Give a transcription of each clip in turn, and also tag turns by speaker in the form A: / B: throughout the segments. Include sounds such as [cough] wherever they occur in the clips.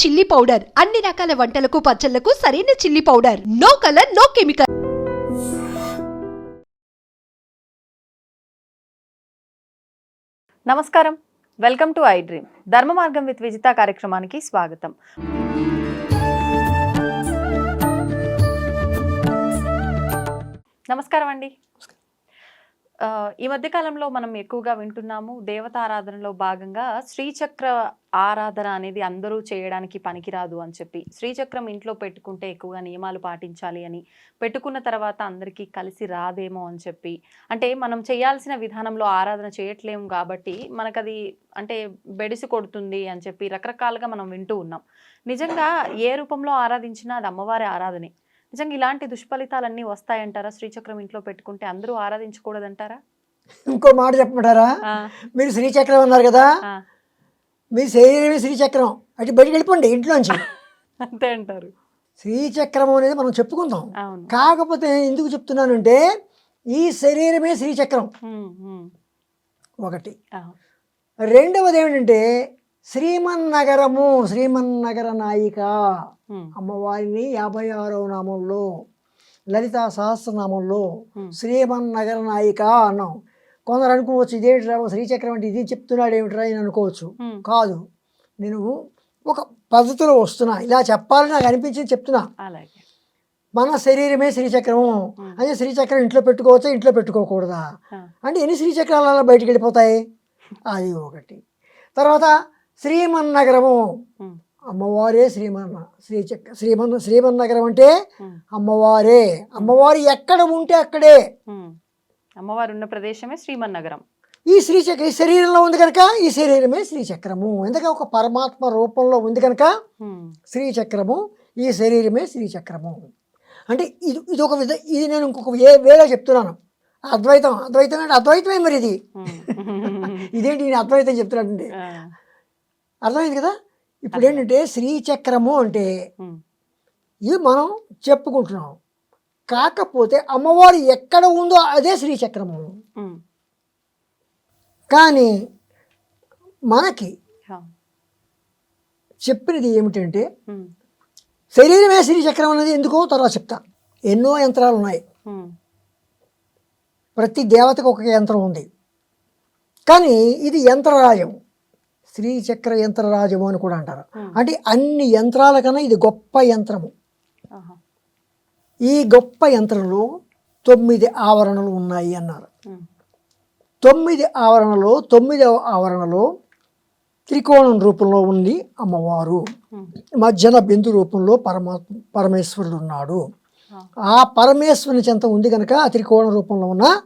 A: Chilli powder. అన్ని రకాల వంటలకు పచ్చళ్ళకు సరైన chilli powder. No colour no chemical
B: నమస్కారం. Welcome to I dream Dharma Margam with Vijitha కార్యక్రమానికి స్వాగతం. నమస్కారం అండి. ఈ మధ్య కాలంలో మనం ఎక్కువగా వింటున్నాము దేవత ఆరాధనలో భాగంగా శ్రీచక్ర ఆరాధన అనేది అందరూ చేయడానికి పనికిరాదు అని చెప్పి. శ్రీచక్రం ఇంట్లో పెట్టుకుంటే ఎక్కువగా నియమాలు పాటించాలి అని పెట్టుకున్న తర్వాత అందరికీ కలిసి రాదేమో అని చెప్పి. అంటే మనం చేయాల్సిన విధానంలో ఆరాధన చేయట్లేము కాబట్టి మనకది అంటే బెడిసి కొడుతుంది అని చెప్పి రకరకాలుగా మనం వింటూ ఉన్నాం. నిజంగా ఏ రూపంలో ఆరాధించినా అది అమ్మవారి ఆరాధనే. నిజంగా ఇలాంటి దుష్ఫలితాలన్నీ వస్తాయంటారా? శ్రీచక్రం ఇంట్లో పెట్టుకుంటే అందరూ ఆరాధించకూడదంటారా?
C: ఇంకో మాట చెప్పమంటారా? మీరు శ్రీచక్రం అన్నారు కదా? మీ శరీరమే శ్రీచక్రం. అటు బయటికి వెళ్ళిపోండి ఇంట్లోంచి.
B: అంతే అంటారు.
C: శ్రీచక్రం అనేది మనం చెప్పుకుందాం. కాకపోతే ఎందుకు చెప్తున్నానంటే ఈ శరీరమే శ్రీచక్రం. ఒకటి. రెండవది ఏమిటంటే శ్రీమన్నగరము శ్రీమన్నగర నాయిక. అమ్మవారిని యాభై ఆరవ నామంలో లలితా సహస్రనామంలో. శ్రీమన్నగర నాయిక అన్నాం. కొందరు అనుకోవచ్చు ఇదేమిట్రా శ్రీచక్రం అంటే ఇది చెప్తున్నాడు ఏమిట్రా అని అనుకోవచ్చు. కాదు నేను ఒక పద్ధతిలో వస్తున్నా. ఇలా చెప్పాలని నాకు అనిపించింది చెప్తున్నా. మన శరీరమే శ్రీచక్రము. అదే శ్రీచక్రం ఇంట్లో పెట్టుకోవచ్చా ఇంట్లో పెట్టుకోకూడదా? అంటే ఎన్ని శ్రీచక్రాలు అలా బయటికి వెళ్ళిపోతాయి? [laughs] అది ఒకటి. తర్వాత శ్రీమన్నగరము. అమ్మవారే శ్రీమన్న శ్రీచక్ర శ్రీమన్ శ్రీమన్నగరం అంటే అమ్మవారే. అమ్మవారు ఎక్కడ ఉంటే అక్కడే.
B: అమ్మవారు ఉన్న ప్రదేశమే శ్రీమన్నగరం.
C: ఈ శ్రీచక్ర ఈ శరీరంలో ఉంది కనుక ఈ శరీరమే శ్రీచక్రము ఎందుకంటే ఒక పరమాత్మ రూపంలో ఉంది కనుక శ్రీచక్రము ఈ శరీరమే శ్రీచక్రము అంటే ఇది ఇది ఒక విధ ఇది నేను ఇంకొక వే వేరే చెప్తున్నాను. అద్వైతం అద్వైతం అంటే అద్వైతమే మరి ఇది. [laughs] ఇదేంటి నేను అద్వైతం చెప్తున్నానండి అర్థమైంది కదా? ఇప్పుడు ఏంటంటే శ్రీచక్రము అంటే ఇది మనం చెప్పుకుంటున్నాం. కాకపోతే అమ్మవారు ఎక్కడ ఉందో అదే శ్రీచక్రము. కానీ మనకి చెప్పినది ఏమిటంటే శరీరమే శ్రీచక్రం అనేది ఎందుకో తర్వాత చెప్తా. ఎన్నో యంత్రాలు ఉన్నాయి. ప్రతి దేవతకు ఒక యంత్రం ఉంది. కానీ ఇది యంత్రరాజం శ్రీచక్ర యంత్రరాజము అని కూడా అంటారు. అంటే అన్ని యంత్రాల కన్నా ఇది గొప్ప యంత్రము. ఈ గొప్ప యంత్రంలో తొమ్మిది ఆవరణలు ఉన్నాయి అన్నారు. తొమ్మిది ఆవరణలో తొమ్మిదవ ఆవరణలో త్రికోణం రూపంలో ఉంది అమ్మవారు. మధ్యన బిందు రూపంలో పరమాత్మ పరమేశ్వరుడు ఉన్నాడు.
B: ఆ,
C: పరమేశ్వరుని చెంత ఉంది కనుక ఆ త్రికోణ రూపంలో ఉన్న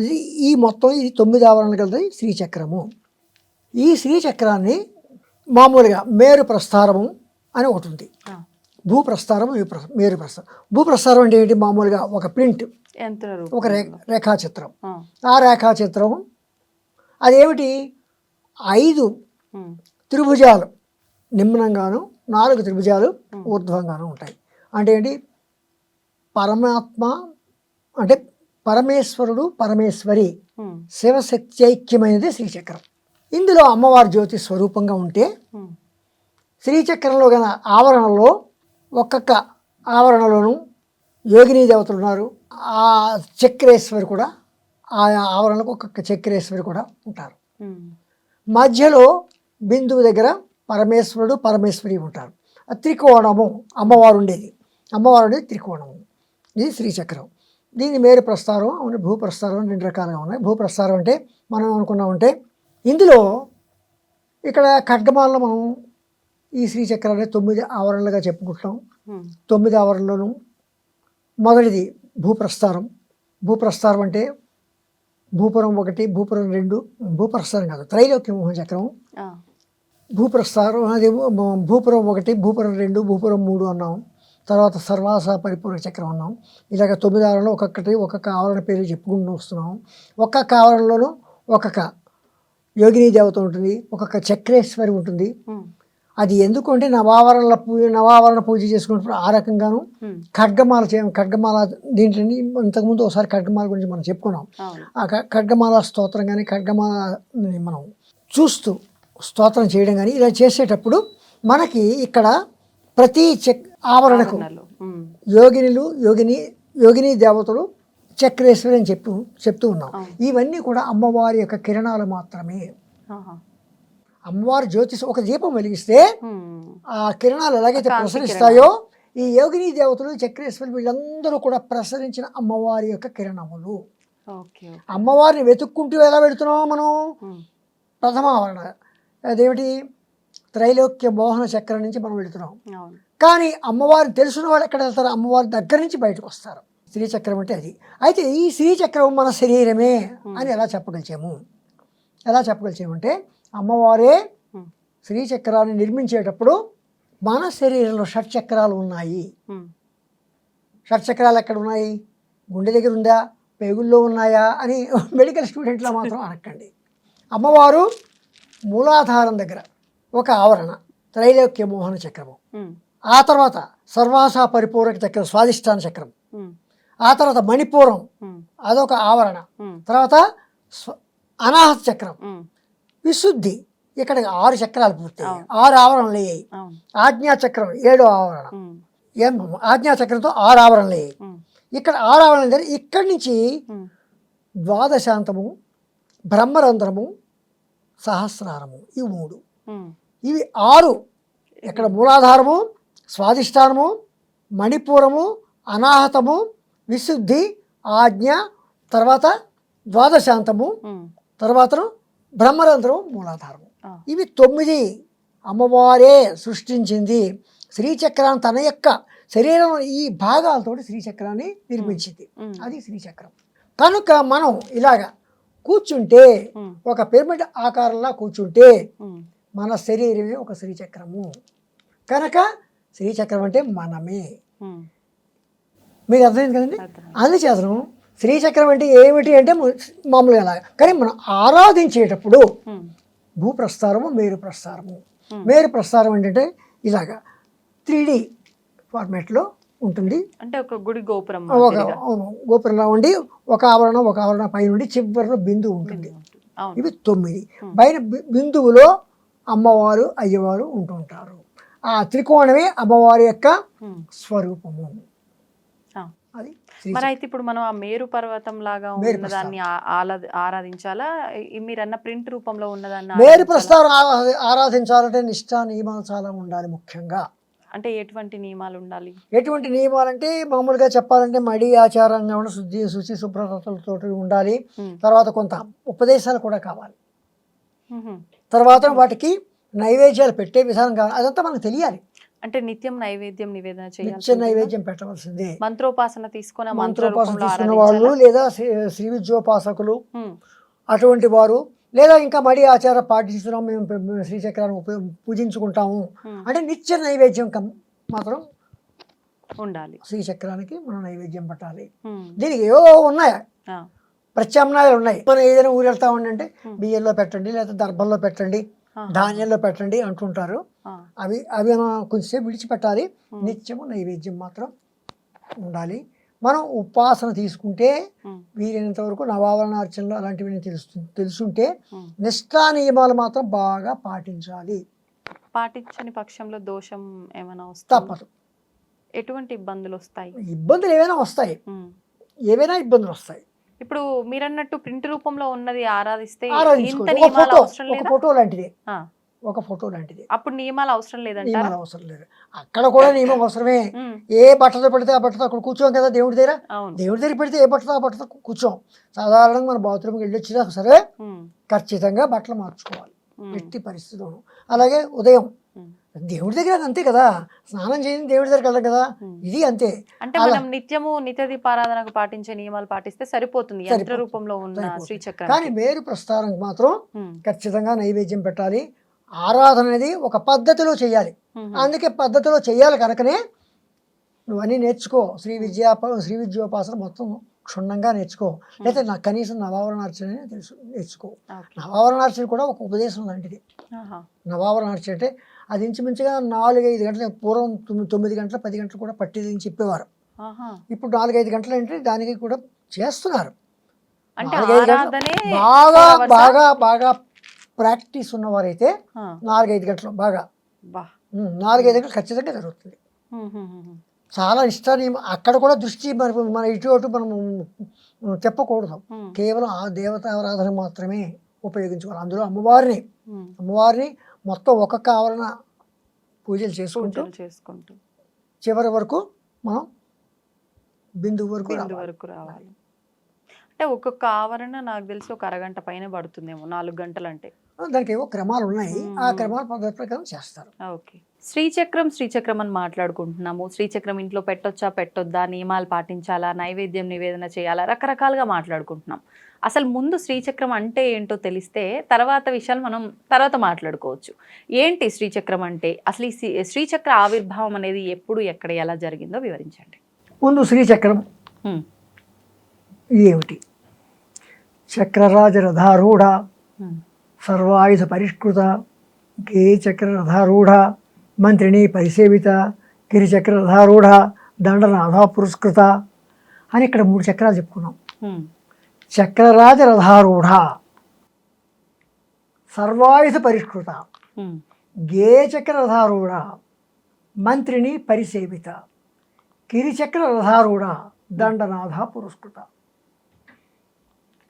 C: ఈ- ఈ మొత్తం ఇది తొమ్మిది ఆవరణలు కలిసి శ్రీచక్రము ఈ శ్రీచక్రాన్ని మామూలుగా మేరు ప్రస్థారము అని ఒకటి ఉంది. భూప్రస్థారం మేరు ప్ర- మేరు ప్రస్థారం భూప్రస్థారం అంటే ఏంటి? మామూలుగా ఒక ప్రింట్ ఒక రే రేఖాచిత్రం.
B: ఆ,
C: రేఖాచిత్రం అదేమిటి? ఐదు త్రిభుజాలు నిమ్నంగాను నాలుగు త్రిభుజాలు ఊర్ధ్వంగాను ఉంటాయి. అంటే ఏంటి? పరమాత్మ అంటే పరమేశ్వరుడు పరమేశ్వరి
B: ఉమ్,
C: శివశక్త్యైక్యమైనది శ్రీచక్రం. ఇందులో అమ్మవారి జ్యోతి స్వరూపంగా ఉంటే శ్రీచక్రంలో గల ఆవరణలో ఒక్కొక్క ఆవరణలోనూ యోగిని దేవతలు ఉన్నారు. ఆ చక్రేశ్వరి కూడా ఆ ఆవరణకు ఒక్కొక్క చక్రేశ్వరి కూడా ఉంటారు. మధ్యలో బిందువు దగ్గర పరమేశ్వరుడు పరమేశ్వరి ఉంటారు. ఆ త్రికోణము అమ్మవారు ఉండేది. అమ్మవారు ఉండేది త్రికోణము. ఇది శ్రీచక్రం. దీని మేరు ప్రస్తారం భూప్రస్తారం రెండు రకాలుగా ఉన్నాయి. భూప్రస్తారం అంటే మనం అనుకున్నామంటే ఇందులో ఇక్కడ ఖడ్గమాలలో మనం ఈ శ్రీచక్రాన్ని తొమ్మిది ఆవరణలుగా చెప్పుకుంటాం తొమ్మిది ఆవరణలోను మొదటిది భూప్రస్థారం భూప్రస్థారం అంటే భూపురం ఒకటి భూపురం రెండు భూప్రస్థారం కాదు త్రైలోక్య మోహన చక్రం.
B: ఆ,
C: భూప్రస్థారం అది భూపురం ఒకటి భూపురం రెండు భూపురం మూడు అన్నాం. తర్వాత సర్వాస పరిపూర్ణ చక్రం అన్నాం. ఇలాగ తొమ్మిది ఆవరణలో ఒక్కొక్కటి ఒక్కొక్క ఆవరణ పేరు చెప్పుకుంటూ వస్తున్నాం. ఒక్కొక్క ఆవరణలోనూ ఒక్కొక్క యోగిని దేవత ఉంటుంది ఒక్కొక్క చక్రేశ్వరి ఉంటుంది. అది ఎందుకు అంటే నవావరణ పూజ నవావరణ పూజ చేసుకున్నప్పుడు ఆ రకంగాను ఖడ్గమాల చే ఖడ్గమాల దీంట్లో ఇంతకుముందు ఒకసారి ఖడ్గమాల గురించి మనం చెప్పుకున్నాం. ఆ ఖడ్గమాల స్తోత్రం కానీ ఖడ్గమాల మనం చూస్తూ స్తోత్రం చేయడం కానీ ఇలా చేసేటప్పుడు మనకి ఇక్కడ ప్రతి చెక్ ఆవరణకు. యోగినులు యోగిని యోగిని దేవతలు చక్రేశ్వరి అని చెప్పు చెప్తూ ఉన్నాం. ఇవన్నీ కూడా అమ్మవారి యొక్క కిరణాలు మాత్రమే. అమ్మవారి జ్యోతిష్ ఒక దీపం వెలిగిస్తే. ఆ కిరణాలు ఎలాగైతే ప్రసరిస్తాయో ఈ యోగిని దేవతలు చక్రేశ్వరి వీళ్ళందరూ కూడా ప్రసరించిన అమ్మవారి యొక్క కిరణములు. అమ్మవారిని వెతుక్కుంటూ ఎలా పెడుతున్నాం మనం. ప్రథమ ఆవరణ. అదేమిటి? త్రైలోక్య మోహన చక్రం నుంచి మనం వెళుతున్నాం. కానీ అమ్మవారిని తెలుసున్న వాళ్ళు ఎక్కడ వెళ్తారు? అమ్మవారి దగ్గర నుంచి బయటకు వస్తారు. శ్రీచక్రం అంటే అది. అయితే ఈ శ్రీచక్రం మన శరీరమే అని ఎలా చెప్పగలిచాము? ఎలా చెప్పగలిచాము అంటే అమ్మవారే
B: ఉమ్.
C: శ్రీచక్రాన్ని నిర్మించేటప్పుడు మన శరీరంలో షట్చక్రాలు ఉన్నాయి. షట్చక్రాలు ఎక్కడ ఉన్నాయి? గుండె దగ్గర ఉందా? పేగుల్లో ఉన్నాయా? అని [laughs] మెడికల్ స్టూడెంట్లో మాత్రం అనకండి అమ్మవారు మూలాధారం దగ్గర ఒక ఆవరణ త్రైలోక్య మోహన చక్రము. ఆ తర్వాత సర్వాస పరిపూరక చక్రం స్వాదిష్టాన చక్రం. ఆ తర్వాత మణిపూరం. అదొక ఆవరణ. తర్వాత అనాహత చక్రం. విశుద్ధి ఇక్కడ ఆరు చక్రాలు పూర్తయ్యాయి
B: అవును.
C: ఆరు ఆవరణలు అయ్యాయి
B: అవును
C: ఆజ్ఞా చక్రం ఏడో ఆవరణ. ఏం ఆజ్ఞా చక్రంతో ఆరు ఆవరణలు అయ్యాయి. ఇక్కడ ఆరు ఆవరణలు జరిగి ఇక్కడి నుంచి. ద్వాదశాంతము బ్రహ్మరంధ్రము సహస్రారము ఇవి మూడు. ఇవి ఆరు ఇక్కడ మూలాధారము స్వాదిష్టానము మణిపూరము అనాహతము విశుద్ధి ఆజ్ఞ తర్వాత ద్వాదశాంతము. తర్వాత బ్రహ్మరంధ్రము మూలాధారము. ఇవి తొమ్మిది అమ్మవారే సృష్టించింది శ్రీచక్రాన్ని తన యొక్క శరీరం ఈ భాగాలతోటి శ్రీచక్రాన్ని నిర్మించింది. అది శ్రీచక్రం కనుక మనం ఇలాగా కూర్చుంటే. ఒక పిరమిడ్ ఆకారంలా కూర్చుంటే. మన శరీరమే ఒక శ్రీచక్రము కనుక శ్రీచక్రం అంటే మనమే. మీకు అర్థమైంది కదండి. అందుచేతను శ్రీచక్రం అంటే ఏమిటి అంటే మామూలుగా అలా కానీ మనం ఆరాధించేటప్పుడు
B: ఉమ్.
C: భూప్రస్థారము మేరు ప్రస్థారము
B: Hmm.
C: మేరు ప్రస్థారం ఏంటంటే ఇలాగా త్రీ డి ఫార్మాట్లో ఉంటుంది
B: అంటే ఒక గుడి గోపురం
C: ఒక. గోపురంలో ఉండి ఒక ఆవరణ ఒక ఆవరణ పై నుండి చివరిలో బిందువు ఉంటుంది ఇవి తొమ్మిది పైన బిందువులో అమ్మవారు అయ్యవారు ఉంటుంటారు ఆ త్రికోణమే అమ్మవారి యొక్క. స్వరూపము
B: మరి అయితే ఇప్పుడు మనం ఆ మేరు పర్వతం లాగా ఉన్నదాన్ని ఆరాధించాలా? మీరన్న ప్రింట్ రూపంలో ఉన్నదాన్ని
C: మేరు ఆరా- ఆరాధించాలంటే నిష్ఠా నియమాలు చాలా ఉండాలి ముఖ్యంగా.
B: అంటే ఎటువంటి నియమాలు ఉండాలి?
C: ఎటువంటి నియమాలంటే మామూలుగా చెప్పాలంటే మడి ఆచారంగా ఉన్న శుద్ధి శుచి శుభ్రతలతో ఉండాలి. తర్వాత కొంత ఉపదేశాలు కూడా కావాలి. తర్వాత వాటికి నైవేద్యాలు పెట్టే విధానం కావాలి. అదంతా మనకు తెలియాలి.
B: అంటే నిత్యం నైవేద్యం నివేదన చేయాలి
C: నిత్య నైవేద్యం పెట్టవలసిందే
B: మంత్రోపాసన తీసుకొని ఆ మంత్ర
C: మంత్రోపాసన తీసుకున్న వాళ్ళు? లేదా శ్రీ- విద్యోపాసకులు. అటువంటి వారు లేదా ఇంకా మడి ఆచార పాటిస్తున్నాం మేము శ్రీచక్రాన్ని ఉపయోగ పూజించుకుంటాము. అంటే నిత్య నైవేద్యం మాత్రం
B: ఉండాలి
C: శ్రీచక్రానికి మనం నైవేద్యం పట్టాలి. దీనికి ఏవో ఉన్నాయి. ప్రత్యామ్నాయాలు ఉన్నాయి మనం ఏదైనా ఊరు వెళ్తా ఉండంటే
B: Hmm.
C: బియ్యంలో పెట్టండి లేదా దర్భంలో పెట్టండి. ధాన్యంలో పెట్టండి అంటుంటారు. అవి అవి మనం కొంచెంసేపు విడిచిపెట్టాలి. నిత్యము నైవేద్యం మాత్రం ఉండాలి. మనం ఉపాసన తీసుకుంటే. వీలైనంత వరకు నవావరణ అర్చనలు అలాంటివి తెలుసు తెలుసుంటే. నిష్ఠా నియమాలు మాత్రం బాగా పాటించాలి.
B: పాటించని పక్షంలో దోషం ఏమైనా
C: తప్పదు.
B: ఎటువంటి ఇబ్బందులు వస్తాయి?
C: ఇబ్బందులు ఏవైనా వస్తాయి. ఏవైనా ఇబ్బందులు వస్తాయి.
B: ఇప్పుడు మీరన్నట్టు ప్రింట్ రూపంలో ఉన్నది ఆరాధిస్తే
C: ఫోటో లాంటిది. ఒక ఫోటో లాంటిది
B: అప్పుడు నియమాలు అవసరం లేదంటారా
C: నియమాలు అవసరం లేదు అక్కడ కూడా నియమం అవసరమే
B: ఉమ్.
C: ఏ బట్టతో పెడితే ఆ బట్టతో అక్కడ కూర్చోం కదా దేవుడి దగ్గర దేవుడి దగ్గర పెడితే ఏ బట్టతో ఆ బట్టతో కూర్చోం సాధారణంగా మన బాత్రూమ్కి వెళ్ళి వచ్చినా సరే
B: ఉమ్.
C: ఖచ్చితంగా బట్టలు మార్చుకోవాలి. ఎట్టి పరిస్థితిలోనూ అలాగే ఉదయం. దేవుడి దగ్గర అంతే కదా స్నానం చేయండి దేవుడి దగ్గరికి వెళ్ళం కదా. ఇది అంతే
B: అంటే. మనం నిత్యము నిత్య దీపారాధనకు పాటించే నియమాలు పాటిస్తే సరిపోతుంది యంత్ర. రూపంలో ఉన్న. శ్రీచక్రం
C: కానీ మేరు ప్రస్థానానికి మాత్రం. ఖచ్చితంగా నైవేద్యం పెట్టాలి ఆరాధన అనేది ఒక పద్ధతిలో చేయాలి. అందుకే పద్ధతిలో చేయాలి కనుకనే నువ్వన్నీ నేర్చుకో శ్రీ విద్యా శ్రీ విద్యోపాసన మొత్తం క్షుణ్ణంగా నేర్చుకో లేకపోతే నాకు కనీసం నవావరణార్చన తెలుసు నేర్చుకో. నవావరణార్చన కూడా ఒక ఉపదేశం లాంటిది. నవావరణార్చన అంటే అది ఇంచుమించుగా నాలుగైదు గంటలు పూర్వం తొమ్మిది తొమ్మిది గంటలు పది గంటలు కూడా పట్టేది అని చెప్పేవారు. ఇప్పుడు నాలుగైదు గంటలు అంటే దానికి కూడా చేస్తున్నారు బాగా? బాగా బాగా ప్రాక్టీస్ ఉన్నవారైతే. నాలుగైదు గంటలు బాగా. నాలుగైదు గంటలు ఖచ్చితంగా జరుగుతుంది. చాలా ఇష్టాన్ని అక్కడ కూడా దృష్టి మరి మన ఇటు అటు మనం చెప్పకూడదు. కేవలం ఆ దేవతారాధన మాత్రమే ఉపయోగించుకోవాలి. అందులో అమ్మవారిని. అమ్మవారిని మొత్తం ఒక్కొక్క ఆవరణ పూజలు చేసుకుంటూ
B: చేసుకుంటూ.
C: చివరి వరకు మనం బిందువు వరకు
B: బిందు
C: రావాలి.
B: వరకు రావాలి. అంటే ఒక్కొక్క ఆవరణ నాకు తెలిసి ఒక అరగంట పైన పడుతుందేమో నాలుగు గంటలు అంటే
C: దానికి ఏవో క్రమాలు ఉన్నాయి. ఆ. క్రమాల పద్ధతి ప్రకారం చేస్తారు.
B: ఓకే. శ్రీచక్రం శ్రీచక్రం అని మాట్లాడుకుంటున్నాము. శ్రీచక్రం ఇంట్లో పెట్టొచ్చా పెట్టొద్దా నియమాలు పాటించాలా నైవేద్యం నివేదన చేయాలా రకరకాలుగా మాట్లాడుకుంటున్నాం. అసలు ముందు శ్రీచక్రం అంటే ఏంటో తెలిస్తే తర్వాత విషయాలు మనం తర్వాత మాట్లాడుకోవచ్చు. ఏంటి శ్రీచక్రం అంటే? అసలు ఈ శ్రీ- శ్రీచక్ర ఆవిర్భావం అనేది ఎప్పుడు ఎక్కడ ఎలా జరిగిందో వివరించండి.
C: ముందు శ్రీచక్రం ఏమిటి? చక్రరాజ రథారూఢ సర్వాయుధ పరిష్కృత గే చక్ర రథారూఢ మంత్రిని పరిసేవిత గిరిచక్ర రథారూఢ దండనాథ పురస్కృత అని ఇక్కడ మూడు చక్రాలు చెప్పుకున్నాం. చక్రరాజ రథారూఢ సర్వాయుధ పరిష్కృత గే చక్ర రథారూఢ మంత్రిని పరిసేవిత గిరిచక్ర రథారూఢ దండనాథ పురస్కృత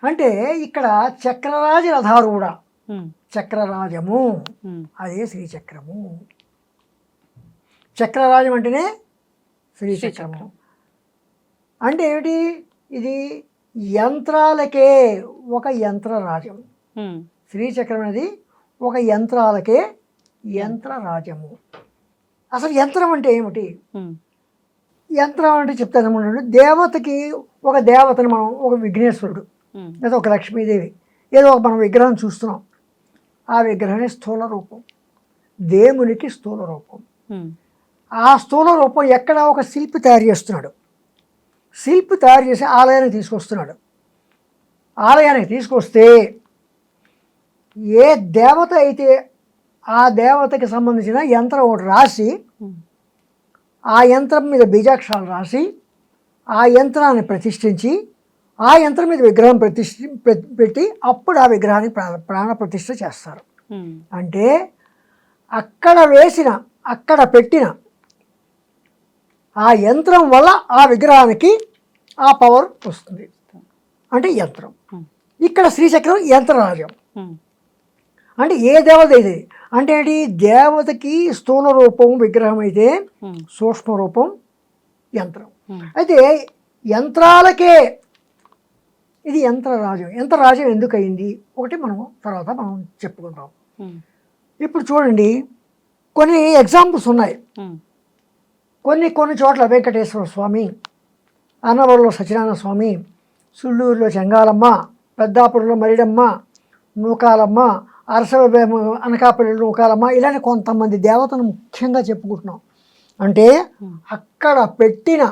C: అంటే ఇక్కడ చక్రరాజ రథారూఢ చక్రరాజము. అదే శ్రీచక్రము. చక్రరాజం అంటేనే శ్రీచక్రము.
B: శ్రీచక్రం.
C: అంటే ఏమిటి? ఇది యంత్రాలకే ఒక యంత్రరాజం శ్రీచక్రం అనేది ఒక యంత్రాలకే యంత్రరాజము అసలు యంత్రం అంటే ఏమిటి? యంత్రం అంటే చెప్తాను దేవతకి ఒక దేవతని మనం ఒక విఘ్నేశ్వరుడు లేదా ఒక లక్ష్మీదేవి ఏదో ఒక మనం విగ్రహం చూస్తున్నాం. ఆ విగ్రహమే స్థూల రూపం. దేవునికి స్థూల రూపం. ఆ స్థూల రూపం ఎక్కడ ఒక శిల్పి తయారు చేస్తున్నాడు? శిల్పి తయారు చేసి ఆలయానికి తీసుకొస్తున్నాడు. ఆలయానికి తీసుకొస్తే ఏ దేవత అయితే ఆ దేవతకి సంబంధించిన యంత్రం ఒకటి రాసి ఆ యంత్రం మీద బీజాక్షరాలు రాసి ఆ యంత్రాన్ని ప్రతిష్ఠించి ఆ యంత్రం మీద విగ్రహం ప్రతిష్ఠ పెట్టి అప్పుడు ఆ విగ్రహానికి ప్రాణ ప్రతిష్ఠ చేస్తారు. అంటే అక్కడ వేసిన అక్కడ పెట్టిన ఆ యంత్రం వల్ల ఆ విగ్రహానికి ఆ పవర్ వస్తుంది. అంటే యంత్రం. ఇక్కడ శ్రీచక్రం యంత్రరాజ్యం. అంటే ఏ దేవత ఇది? అంటే ఏంటి? దేవతకి స్థూల రూపం విగ్రహం అయితే సూక్ష్మ రూపం యంత్రం. అయితే యంత్రాలకే ఇది యంత్రరాజ్యం. యంత్రరాజ్యం ఎందుకు అయింది ఒకటి మనం తర్వాత మనం చెప్పుకుంటాం. ఇప్పుడు చూడండి కొన్ని ఎగ్జాంపుల్స్ ఉన్నాయి. కొన్ని కొన్ని చోట్ల వెంకటేశ్వర స్వామి అన్నవరంలో సత్యనారాయణ స్వామి సుళ్ళూరులో చెంగాలమ్మ పెద్దాపురంలో మరిడమ్మ నూకాలమ్మ అరసవ అనకాపల్లిలో నూకాలమ్మ ఇలానే కొంతమంది దేవతను ముఖ్యంగా చెప్పుకుంటున్నాం. అంటే అక్కడ పెట్టిన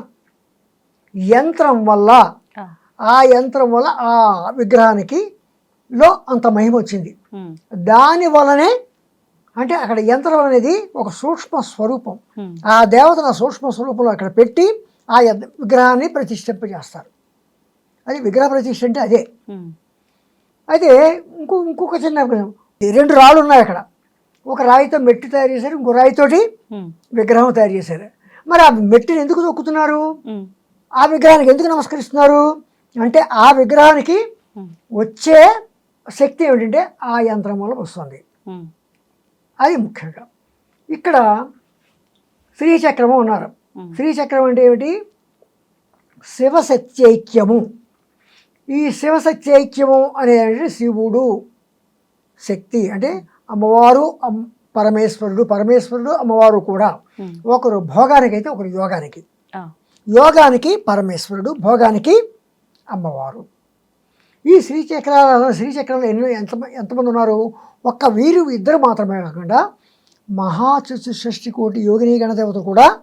C: యంత్రం వల్ల
B: ఆ,
C: యంత్రం వల్ల ఆ విగ్రహానికి లో అంత మహిమ వచ్చింది. దాని వలనే అంటే అక్కడ యంత్రం అనేది ఒక సూక్ష్మ స్వరూపం. ఆ దేవతను సూక్ష్మ స్వరూపంలో అక్కడ పెట్టి ఆ విగ్రహాన్ని ప్రతిష్ఠింపజేస్తారు అది విగ్రహ ప్రతిష్ఠ అంటే అదే. అయితే ఇంకో ఇంకొక చిన్న రెండు రాళ్ళు ఉన్నాయి అక్కడ. ఒక రాయితో మెట్టి తయారు చేశారు ఇంకో రాయితోటి విగ్రహం తయారు చేశారు. మరి ఆ మెట్టిని ఎందుకు తొక్కుతున్నారు? ఆ విగ్రహానికి ఎందుకు నమస్కరిస్తున్నారు? అంటే ఆ విగ్రహానికి వచ్చే శక్తి ఏమిటంటే ఆ యంత్రం వల్ల వస్తుంది. అది ముఖ్యంగా. ఇక్కడ శ్రీచక్రము ఉన్నారు. శ్రీచక్రం అంటే ఏమిటి? శివసత్యైక్యము. ఈ శివసత్యైక్యము అనేది శివుడు శక్తి. అంటే అమ్మవారు అమ్- పరమేశ్వరుడు పరమేశ్వరుడు అమ్మవారు కూడా ఒకరు భోగానికి అయితే ఒకరు యోగానికి. యోగానికి పరమేశ్వరుడు భోగానికి అమ్మవారు. ఈ శ్రీచక్ర శ్రీచక్రంలో ఎన్నో ఎంత ఎంతమంది ఉన్నారు? ఒక్క వీరు ఇద్దరు మాత్రమే కాకుండా మహా చతుషష్టి కోటి యోగిని గణదేవత కూడా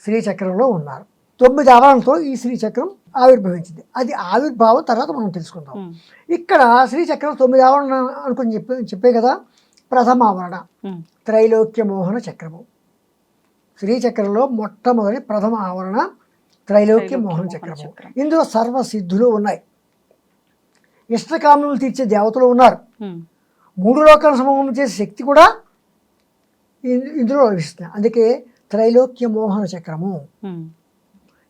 C: శ్రీచక్రంలో ఉన్నారు. తొమ్మిది ఆవరణతో ఈ శ్రీచక్రం ఆవిర్భవించింది. అది ఆవిర్భావం తర్వాత మనం తెలుసుకుందాం. ఇక్కడ శ్రీచక్రం తొమ్మిది ఆవరణ అనుకుని చెప్పే చెప్పే కదా? ప్రథమ ఆవరణ. త్రైలోక్య మోహన చక్రము. శ్రీచక్రంలో మొట్టమొదటి ప్రథమ ఆవరణ త్రైలోక్య మోహన చక్రము.
B: చక్రం.
C: ఇందులో సర్వ సిద్ధులు ఉన్నాయి. ఇష్టకామములు తీర్చే దేవతలు ఉన్నారు. మూడు లోకాల సమూహం చేసే శక్తి కూడా ఇందులో లభిస్తుంది. అందుకే త్రైలోక్య మోహన చక్రము.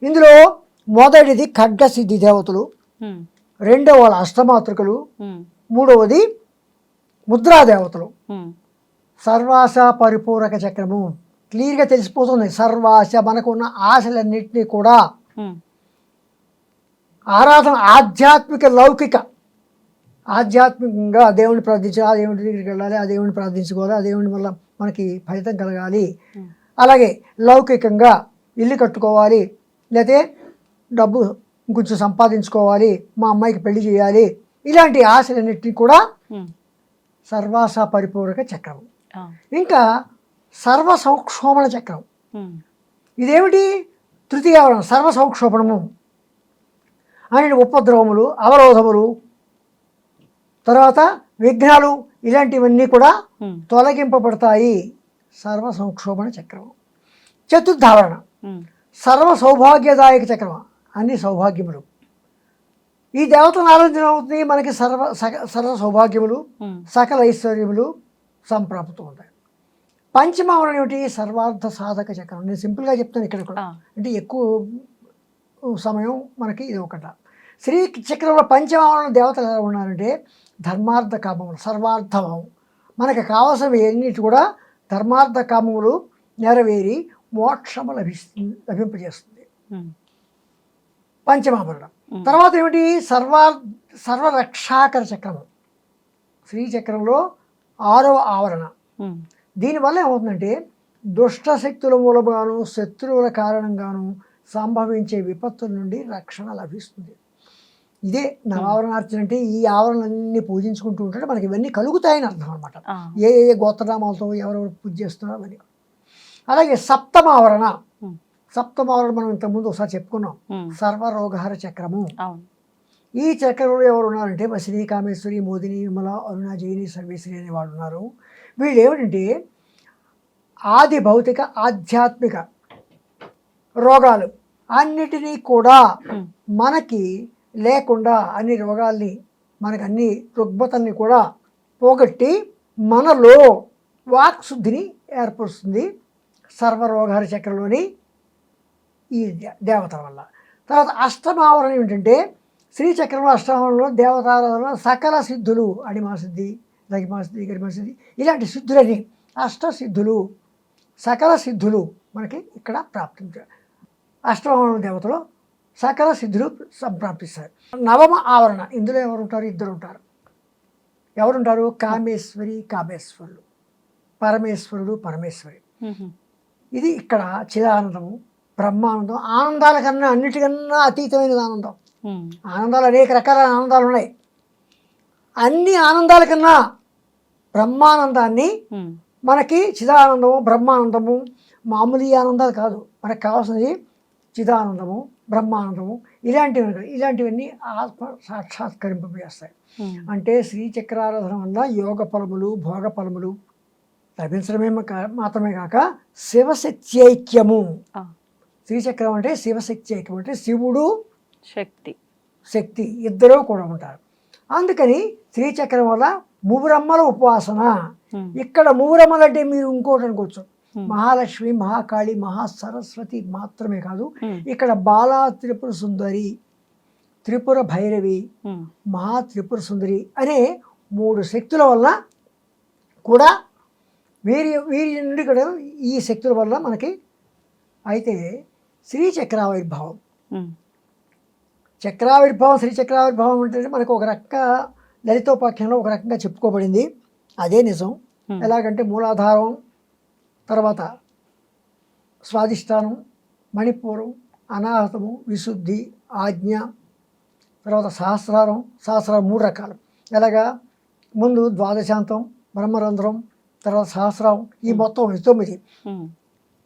C: ఇందులో మొదటిది ఖడ్గ సిద్ధి దేవతలు రెండవ అష్టమాతృకలు. మూడవది ముద్రా దేవతలు సర్వాస పరిపూరక చక్రము. క్లియర్గా తెలిసిపోతుంది. సర్వాస మనకున్న ఆశలన్నింటినీ కూడా. ఆరాధన ఆధ్యాత్మిక లౌకిక. ఆధ్యాత్మికంగా ఆ దేవుడిని ప్రార్థించాలి ఆ దేవుడి దగ్గరికి వెళ్ళాలి ఆ దేవుడిని ప్రార్థించుకోవాలి ఆ దేవుని వల్ల మనకి ఫలితం కలగాలి. అలాగే లౌకికంగా ఇల్లు కట్టుకోవాలి లేకపోతే డబ్బు కొంచెం సంపాదించుకోవాలి మా అమ్మాయికి పెళ్ళి చేయాలి ఇలాంటి ఆశలన్నింటినీ కూడా సర్వాస పరిపూరక చక్రం ఇంకా సర్వ సంక్షోభణ చక్రం. ఇదేమిటి? తృతీయ ఆవరణ సర్వ సంక్షోభణము. ఆయన ఉపద్రవములు అవరోధములు తర్వాత విఘ్నాలు ఇలాంటివన్నీ కూడా తొలగింపబడతాయి. సర్వ సంక్షోభణ చక్రం చతుర్థావరణ. సర్వ సౌభాగ్యదాయక చక్రం అన్ని సౌభాగ్యములు. ఈ దేవతను ఆరాధన అవుతుంది. మనకి సర్వ సర్వ సౌభాగ్యములు సకల ఐశ్వర్యములు సంప్రాప్తం ఉంటాయి పంచమావరణ ఏమిటి? సర్వార్థ సాధక చక్రం. నేను సింపుల్గా చెప్తాను ఇక్కడ కూడా. అంటే ఎక్కువ సమయం మనకి ఇది ఒకట. శ్రీ చక్రంలో పంచమావరణ దేవతలు ఎలా ఉన్నారంటే ధర్మార్థ కామములు సర్వార్థభావం మనకు కావలసినవి ఎన్నిటి కూడా ధర్మార్థ కామములు నెరవేరి మోక్షము లభిస్తుంది లభింపజేస్తుంది. పంచమాభరణం. తర్వాత ఏమిటి? సర్వార్ సర్వరక్షాకర చక్రము. శ్రీచక్రంలో ఆరవ ఆవరణ. దీనివల్ల ఏమవుతుందంటే దుష్ట శక్తుల మూలముగాను శత్రువుల కారణంగాను సంభవించే విపత్తుల నుండి రక్షణ లభిస్తుంది. ఇదే నవావరణార్చన అంటే ఈ ఆవరణలన్నీ పూజించుకుంటూ ఉంటే మనకి ఇవన్నీ కలుగుతాయని అర్థం అనమాట ఏ ఏ గోత్రనామాలతో ఎవరెవరు పూజ చేస్తున్నారో అవన్నీ. అలాగే సప్తమావరణ. సప్తమావరణ మనం ఇంతకుముందు ఒకసారి చెప్పుకున్నాం. సర్వరోగహర చక్రము. ఈ చక్రంలో ఎవరు ఉన్నారంటే వసిని కామేశ్వరి మోదిని విమల అరుణ జైని సర్వేశ్వరి అనే వాళ్ళు ఉన్నారు. వీళ్ళు ఏమిటంటే ఆది భౌతిక ఆధ్యాత్మిక రోగాలు అన్నిటినీ కూడా మనకి లేకుండా అన్ని రోగాల్ని మనకి అన్ని రుగ్మతల్ని కూడా పోగొట్టి మనలో వాక్శుద్ధిని ఏర్పరుస్తుంది సర్వరోగహర చక్రంలోని ఈ దే- దేవతల వల్ల. తర్వాత అష్టమావరణ ఏమిటంటే శ్రీచక్రంలో అష్టమావరణలో దేవతారాధనలో సకల సిద్ధులు అణిమాసిద్ధి దగిమాసిద్ధి గరిమాసిద్ధి ఇలాంటి సిద్ధులని అష్టసిద్ధులు సకల సిద్ధులు మనకి ఇక్కడ ప్రాప్తించారు. అష్టమావరణ దేవతలు సకల సిద్ధులు సంప్రాప్తిస్తారు. నవమ ఆవరణ ఇందులో ఎవరు ఉంటారు ఇద్దరు ఉంటారు ఎవరుంటారు? కామేశ్వరి కామేశ్వరులు. పరమేశ్వరుడు పరమేశ్వరి. ఇది ఇక్కడ చిదానందము బ్రహ్మానందం ఆనందాల కన్నా అన్నిటికన్నా అతీతమైనది ఆనందం. ఆనందాలు అనేక రకాల ఆనందాలు ఉన్నాయి. అన్ని ఆనందాల కన్నా బ్రహ్మానందాన్ని మనకి చిదానందము బ్రహ్మానందము మామూలు ఆనందాలు కాదు. మనకు కావాల్సినది చిదానందము బ్రహ్మానందము ఇలాంటివి ఇలాంటివన్నీ ఆత్మ సాక్షాత్కరింపజేస్తాయి. అంటే శ్రీచక్రారాధన వల్ల యోగ ఫలములు భోగ ఫలములు లభించడమే మాత్రమే కాక శివశక్త్యైక్యము. శ్రీచక్రం అంటే శివశక్తి ఐక్యం అంటే శివుడు
B: శక్తి.
C: శక్తి. ఇద్దరూ కూడా ఉంటారు. అందుకని శ్రీచక్రం వల్ల ముగురమ్మల ఉపాసన
B: ఉమ్,
C: ఇక్కడ ముగురమ్మలు అంటే మీరు ఇంకోటి అనుకోవచ్చు. మహాలక్ష్మి మహాకాళి మహాసరస్వతి మాత్రమే కాదు. ఇక్కడ బాలా త్రిపుర సుందరి త్రిపుర భైరవి మహా త్రిపుర సుందరి అనే మూడు శక్తుల వల్ల కూడా వీరి వీరి నుండి కూడా ఈ శక్తుల వల్ల మనకి అయితే శ్రీ చక్రావిర్భావం శ్రీ చక్రావిర్భావం అంటే మనకు ఒక రకంగా లలితోపాఖ్యంలో ఒక రకంగా చెప్పుకోబడింది. అదే నిజం. ఎలాగంటే మూలాధారం తర్వాత స్వాదిష్టానం మణిపూరం అనాహతము విశుద్ధి ఆజ్ఞ తర్వాత సహస్రారం సహస్రారం మూడు రకాలు. ఎలాగా? ముందు ద్వాదశాంతం బ్రహ్మరంధ్రం తర్వాత సహస్రారం ఈ మొత్తం తొమ్మిది.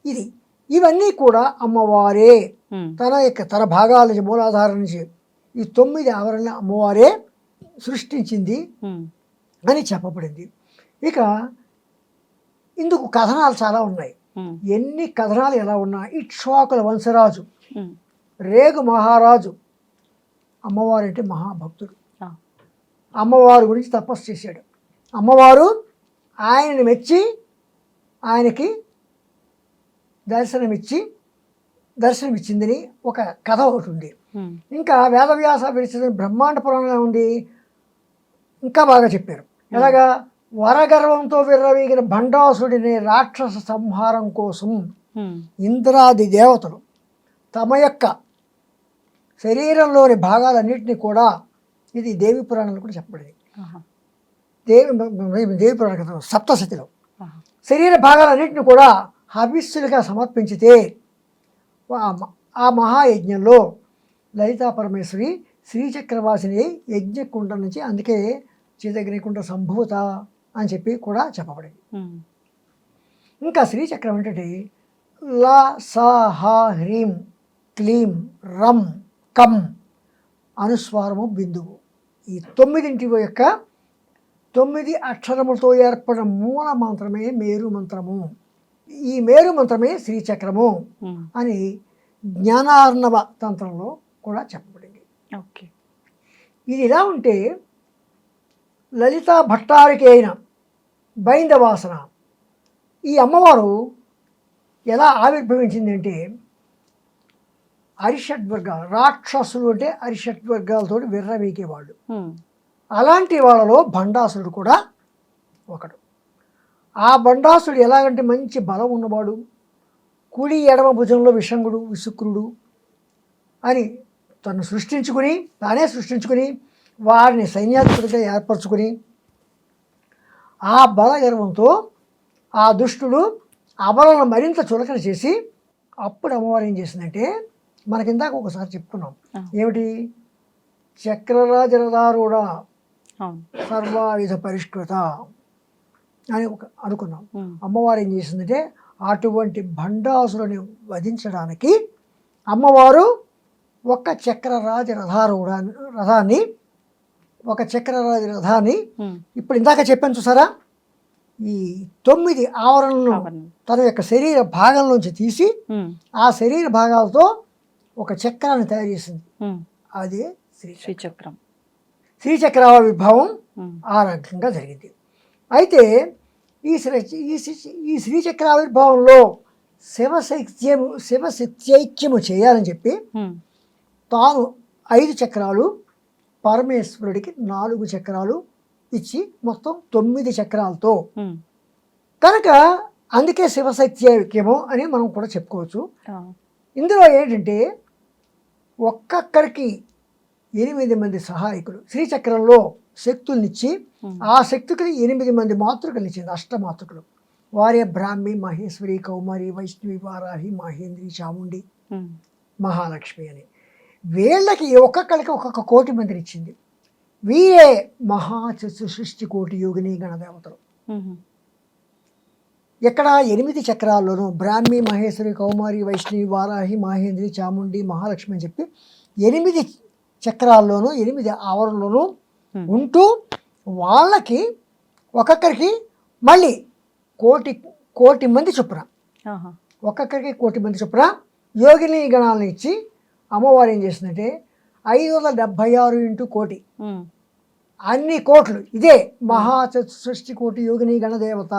C: ఇది. ఇవన్నీ కూడా అమ్మవారే. తన యొక్క తన భాగాల నుంచి మూలాధారం నుంచి ఈ తొమ్మిది ఆవరణలు అమ్మవారే సృష్టించింది అని చెప్పబడింది. ఇక ఇందుకు కథనాలు చాలా ఉన్నాయి. ఎన్ని కథనాలు ఎలా ఉన్నా ఇక్ష్వాకుల వంశరాజు రేగు మహారాజు అమ్మవారు అంటే మహాభక్తుడు అమ్మవారు గురించి తపస్సు చేశాడు. అమ్మవారు ఆయనని మెచ్చి ఆయనకి దర్శనమిచ్చి దర్శనమిచ్చిందని ఒక కథ ఒకటి ఉంది. ఇంకా వేదవ్యాస విరచిత బ్రహ్మాండ పురాణంలో ఉంది ఇంకా బాగా చెప్పారు. ఎలాగా? వరగర్వంతో విర్రవీగిన భండాసుడిని రాక్షస సంహారం కోసం ఇంద్రాది దేవతలు తమ యొక్క శరీరంలోని భాగాలన్నింటినీ కూడా ఇది దేవి పురాణంలో కూడా చెప్పబడింది దేవి దేవి పురాణ కథ సప్తశతిలో. శరీర భాగాలన్నింటిని కూడా హవిస్సులుగా సమర్పించితే ఆ మహాయజ్ఞంలో లలితా పరమేశ్వరి శ్రీచక్రవాసిని యజ్ఞకుండ నుంచి అందుకే చిదగ్నికుండ సంభూత అని చెప్పి కూడా చెప్పబడింది. ఇంకా శ్రీచక్రం ఏంటంటే ల స హ హ్రీం క్లీం రం కం అనుస్వారము బిందువు. ఈ తొమ్మిదింటి యొక్క తొమ్మిది అక్షరములతో ఏర్పడిన మూల మంత్రమే మేరు మంత్రము. ఈ మేరు మంత్రమే శ్రీచక్రము అని జ్ఞానార్ణవ తంత్రంలో కూడా చెప్పబడింది.
B: ఓకే.
C: ఇది ఇలా ఉంటే లలితా భట్టారికి అయిన బైందవాసన ఈ అమ్మవారు ఎలా ఆవిర్భవించింది అంటే అరిషడ్ వర్గాలు రాక్షసులు అంటే అరిషడ్ వర్గాలతో విర్రవీగేవాళ్ళు
B: ఉమ్,
C: అలాంటి వాళ్ళలో భండాసురుడు కూడా ఒకడు. ఆ భండాసుడు ఎలాగంటే మంచి బలం ఉన్నవాడు కుడి ఎడమ భుజంలో విషంగుడు విసుక్రుడు అని తను సృష్టించుకుని తానే సృష్టించుకుని వారిని సైన్యాధిపతిగా ఏర్పరచుకుని ఆ బలగర్వంతో ఆ దుష్టుడు అమలను మరింత చులకన చేసి అప్పుడు అమ్మవారు ఏం చేసిందంటే మనకిందాక ఒకసారి చెప్పుకున్నాం. ఏమిటి? చక్రరాజరదారుడ
B: అవును.
C: సర్వాయుధ పరిష్కృత. అని ఒక అనుకున్నాం. అమ్మవారు ఏం చేసిందంటే అటువంటి భండాసురుని వధించడానికి అమ్మవారు ఒక చక్రరాజ రథారూఢ రథాన్ని ఒక చక్రరాజ రథాన్ని ఇప్పుడు ఇందాక చెప్పాను చూసారా? ఈ తొమ్మిది
B: ఆవరణలు.
C: తన యొక్క శరీర భాగంలోంచి తీసి
B: ఉమ్,
C: ఆ శరీర భాగాలతో ఒక చక్రాన్ని తయారు చేసింది. అదే శ్రీ
B: శ్రీచక్రం.
C: శ్రీచక్రావిర్భావం
B: ఉమ్,
C: ఆ రకంగా జరిగింది. అయితే ఈ శ్రీ ఈ శ్రీ- ఈ శ్రీచక్రావిర్భావంలో శివశక్త్యము శివశక్త్యైక్యము చేయాలని చెప్పి తాను ఐదు చక్రాలు పరమేశ్వరుడికి నాలుగు చక్రాలు ఇచ్చి మొత్తం తొమ్మిది చక్రాలతో. కనుక అందుకే శివశక్తి ఐక్యము అని మనం కూడా చెప్పుకోవచ్చు. ఇందులో ఏంటంటే ఒక్కొక్కరికి ఎనిమిది మంది సహాయకులు. శ్రీచక్రంలో శక్తుల్నిచ్చి ఆ శక్తికి ఎనిమిది మంది మాతృకలు ఇచ్చింది అష్టమాతృకలు. వారే బ్రాహ్మి మహేశ్వరి కౌమారి వైష్ణవి వారాహి మహేంద్రి చాముండి మహాలక్ష్మి అని. వీళ్ళకి ఒక్కొక్కరికి ఒక్కొక్క కోటి మందిని ఇచ్చింది. వీరే మహా సృష్టి కోటి యోగిని గణదేవతలు.
B: ఉమ్,
C: ఇక్కడ ఎనిమిది చక్రాల్లోనూ బ్రాహ్మి మహేశ్వరి కౌమారి వైష్ణవి వారాహి మహేంద్రి చాముండి మహాలక్ష్మి అని చెప్పి ఎనిమిది చక్రాల్లోనూ ఎనిమిది ఆవరణలోనూ. ఉంటూ వాళ్ళకి ఒక్కొక్కరికి మళ్ళీ కోటి కోటి మంది చొప్పున. ఒక్కొక్కరికి కోటి మంది చొప్పున యోగిని గణాలను ఇచ్చి అమ్మవారు ఏం చేసిందంటే ఐదు వందల డెబ్భై ఆరు ఇంటూ కోటి. అన్ని కోట్లు. ఇదే మహా సృష్టి కోటి యోగిని గణదేవత.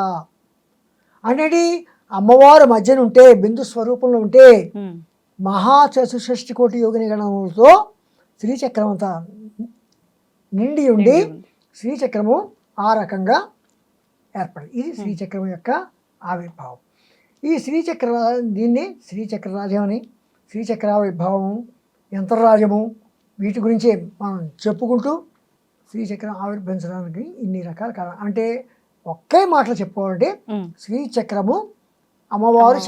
C: అనేది అమ్మవారు మధ్యన ఉంటే బిందు స్వరూపంలో ఉంటే మహా చతుషష్టి కోటి యోగిని గణములతో శ్రీచక్రం అంతా నిండి ఉండి. శ్రీచక్రము ఆ రకంగా ఏర్పడింది ఇది శ్రీచక్రం యొక్క ఆవిర్భావం. ఈ శ్రీచక్ర దీన్ని శ్రీచక్రరాజ్యం అని శ్రీచక్రావిర్భావం యంత్రరాజ్యము వీటి గురించి మనం చెప్పుకుంటూ శ్రీచక్రం ఆవిర్భవించడానికి ఇన్ని రకాల కారణం అంటే ఒకే మాటలు చెప్పుకోవాలంటే శ్రీచక్రము అమ్మవారు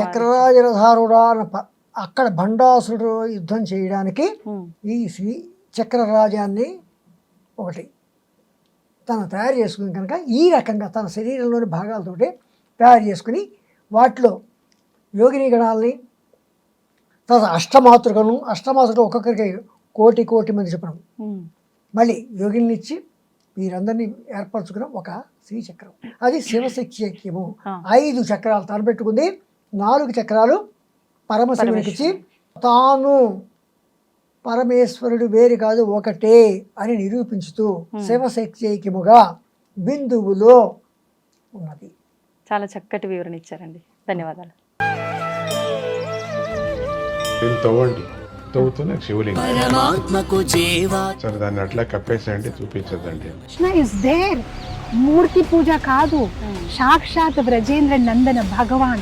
C: ప- అక్కడ భండాసురుడు యుద్ధం చేయడానికి ఈ శ్రీ చక్రరాజాన్ని ఒకటి తను తయారు చేసుకుని కనుక ఈ రకంగా తన శరీరంలోని భాగాలతోటి తయారు చేసుకుని వాటిలో యోగిని గణాలని తర్వాత అష్టమాతృకను అష్టమాతృకలు ఒక్కొక్కరికి కోటి కోటి మంది చెప్పడం. మళ్ళీ యోగిని ఇచ్చి వీరందరినీ ఏర్పరచుకున్న ఒక శ్రీచక్రం. అది శివశక్తి ఐక్యము
B: ఆ.
C: ఐదు చక్రాలు తను పెట్టుకుంది. నాలుగు చక్రాలు పరమశివునికి ఇచ్చి తాను పరమేశ్వరుడు వేరు కాదు ఒకటే అని నిరూపించుతూ శివశక్తి ఐక్యముగా బిందువులో ఉన్నది.
B: చాలా చక్కటి వివరణ ఇచ్చారండి. ధన్యవాదాలు.
D: దీన్ని తవ్వండి. తవ్వుతూనే శివలింగం.
E: పరమాత్మకు జీవా.
D: సరే దాన్ని అట్లా కప్పేసేయండి చూపించదండి
F: కృష్ణ ఇస్ దేర్ మూర్తి పూజ కాదు. సాక్షాత్ బ్రజేంద్ర నందన భగవాన్.